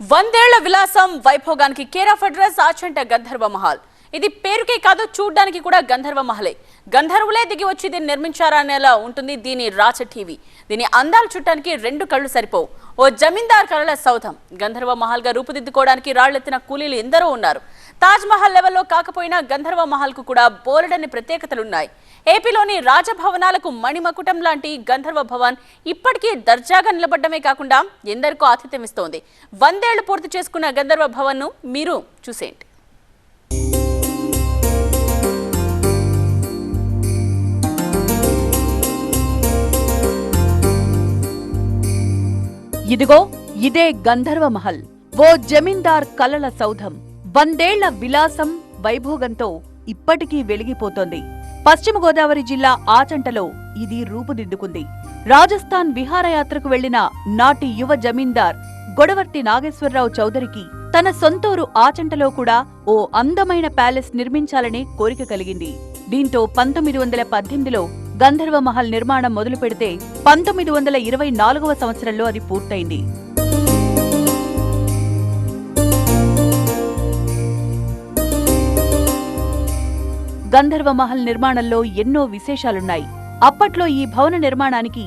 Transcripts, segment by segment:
వందేళ్ళ విలాసం వైభోగానికి care of address Achanta Gandharva Mahal. ఇది పేరుకే కాదు చూడ్డానికి కూడా గంధర్వ మహలే. గంధర్వులే దిగి వచ్చి దీన్ని నిర్మించారా అనేలా ఉంటుంది దీని రాచ టీవీ. దీని అందాలు చుట్టానికి రెండు కళ్ళు సరిపోవు. ఓ జమీందార్ కళల సౌధం. గంధర్వ మహల్గా రూపుదిద్దుకోవడానికి రాళ్ళెత్తిన కూలీలు ఎందరో ఉన్నారు. తాజ్ మహల్ లెవెల్లో కాకపోయినా గంధర్వ మహల్కు కూడా బోలెడని ప్రత్యేకతలున్నాయి. ఏపీలోని రాజభవనాలకు మణిమకుటం లాంటి గంధర్వ భవన్ ఇప్పటికీ దర్జాగా నిలబడ్డమే కాకుండా ఎందరికో ఆతిథ్యం ఇస్తోంది వందేళ్ళు పూర్తి చేసుకున్న గంధర్వ భవన్ను మీరు చూసేయండి. ఇదిగో ఇదే గంధర్వ మహల్ ఓ జమీందార్ కలల సౌధం. వందేళ్ళ విలాసం వైభోగంతో ఇప్పటికీ వెలిగిపోతోంది. పశ్చిమ గోదావరి జిల్లా ఆచంటలో ఇది రూపుదిద్దుకుంది. రాజస్థాన్ విహారయాత్రకు వెళ్ళిన నాటి యువ జమీందార్ గొడవర్తి నాగేశ్వరరావు చౌదరికి తన సొంతూరు ఆచంటలో కూడా ఓ అందమైన ప్యాలెస్ నిర్మించాలనే కోరిక కలిగింది. దీంతో పంతొమ్మిది వందల పద్దెనిమిదిలో గంధర్వ మహల్ నిర్మాణం మొదలు పెడితే పంతొమ్మిది వందల ఇరవై నాలుగవ సంవత్సరంలో అది పూర్తయింది. గంధర్వ మహల్ నిర్మాణంలో ఎన్నో విశేషాలున్నాయి. అప్పట్లో ఈ భవన నిర్మాణానికి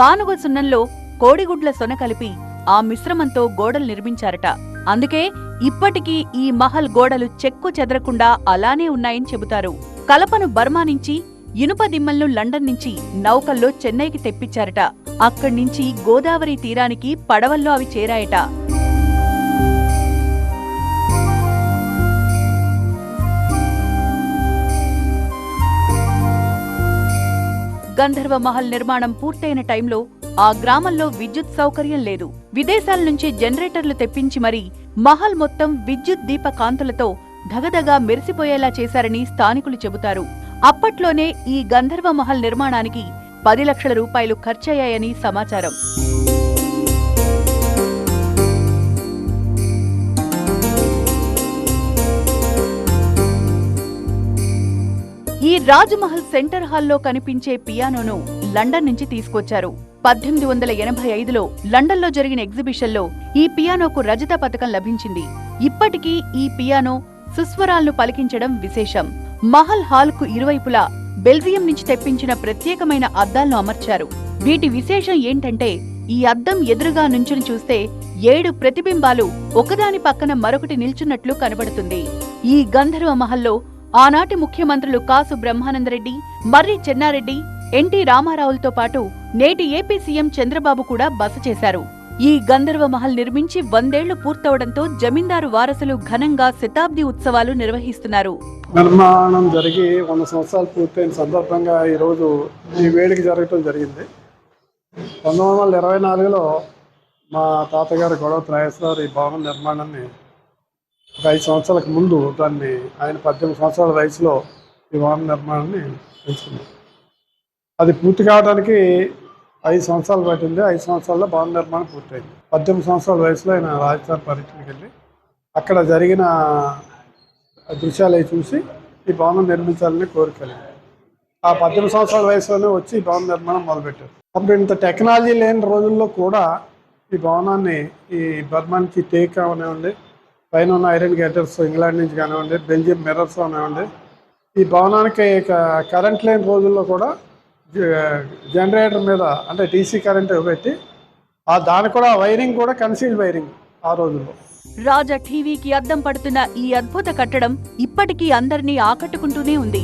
గానుగ సున్నంలో కోడిగుడ్ల సొన కలిపి ఆ మిశ్రమంతో గోడలు నిర్మించారట. అందుకే ఇప్పటికీ ఈ మహల్ గోడలు చెక్కు చెదరకుండా అలానే ఉన్నాయని చెబుతారు. కలపను బర్మా నుంచి ఇనుప దిమ్మలను లండన్ నుంచి నౌకల్లో చెన్నైకి తెప్పించారట. అక్కడి నుంచి గోదావరి తీరానికి పడవల్లో అవి చేరాయట. గంధర్వ మహల్ నిర్మాణం పూర్తయిన టైంలో ఆ గ్రామంలో విద్యుత్ సౌకర్యం లేదు. విదేశాల నుంచి జనరేటర్లు తెప్పించి మరీ మహల్ మొత్తం విద్యుత్ దీప కాంతులతో ధగధగా మెరిసిపోయేలా చేశారని స్థానికులు చెబుతారు. అప్పట్లోనే ఈ గంధర్వ మహల్ నిర్మాణానికి పది లక్షల రూపాయలు ఖర్చయ్యాయని సమాచారం. ఈ రాజ్మహల్ సెంటర్ హాల్లో కనిపించే పియానోను లండన్ నుంచి తీసుకొచ్చారు. పద్దెనిమిది వందల ఎనభై ఐదులో లండన్లో జరిగిన ఎగ్జిబిషన్లో ఈ పియానోకు రజత పథకం లభించింది. ఇప్పటికీ ఈ పియానో సుస్వరాలను పలికించడం విశేషం. మహల్ హాల్కు ఇరువైపులా బెల్జియం నుంచి తెప్పించిన ప్రత్యేకమైన అద్దాలను అమర్చారు. వీటి విశేషం ఏంటంటే ఈ అద్దం ఎదురుగా నుంచుని చూస్తే ఏడు ప్రతిబింబాలు ఒకదాని పక్కన మరొకటి నిల్చున్నట్లు కనబడుతుంది. ఈ గంధర్వ మహల్లో ఆనాటి ముఖ్యమంత్రులు కాసు బ్రహ్మానందరెడ్డి మర్రి చెన్నారెడ్డి ఎన్టీ రామారావులతో పాటు నేటి ఏపీ సీఎం చంద్రబాబు కూడా బస చేశారు. ఈ గంధర్వ మహల్ నిర్మించి వందేళ్ళు పూర్తవడంతో జమీందారు వారసులు ఘనంగా శతాబ్ది ఉత్సవాలు నిర్వహిస్తున్నారు. నిర్మాణం జరిగి వంద సంవత్సరాలు పూర్తయిన సందర్భంగా ఈరోజు ఈ వేడుక జరగటం జరిగింది. పంతొమ్మిది వందల ఇరవై నాలుగులో మా తాతగారు గొడవ నాగేశ్వరరావు ఈ భవన నిర్మాణాన్ని ఒక ఐదు సంవత్సరాలకు ముందు దాన్ని ఆయన పద్దెనిమిది సంవత్సరాల వయసులో ఈ భవన నిర్మాణాన్ని పెంచుకున్నారు అది పూర్తి కావడానికి ఐదు సంవత్సరాలు పట్టింది. ఐదు సంవత్సరాల్లో భవన నిర్మాణం పూర్తయింది. పద్దెనిమిది సంవత్సరాల వయసులో ఆయన రాజస్థాన్ పర్యటనకి వెళ్ళి అక్కడ జరిగిన దృశ్యాలు చూసి ఈ భవనం నిర్మించాలని కోరిక కలిగింది. ఆ పద్దెనిమిది సంవత్సరాల వయసులోనే వచ్చి ఈ భవన నిర్మాణం మొదలుపెట్టారు. అప్పుడు ఇంత టెక్నాలజీ లేని రోజుల్లో కూడా ఈ భవనాన్ని ఈ బర్మాన్కి టేక్ అవనివ్వండి పైన ఉన్న ఐరన్ గేటర్స్ ఇంగ్లాండ్ నుంచి కానివ్వండి బెల్జియం మిర్రర్స్ అవనివ్వండి ఈ భవనానికి కరెంట్ లేని రోజుల్లో కూడా జనరేటర్ మీద అంటే టీసీ కరెంట్ పెట్టి ఆ దాని కూడా వైరింగ్ కూడా కన్సీల్ వైరింగ్ ఆ రోజుల్లో. రాజా టీవీకి అద్దం పడుతున్న ఈ అద్భుత కట్టడం ఇప్పటికీ అందరినీ ఆకట్టుకుంటూనే ఉంది.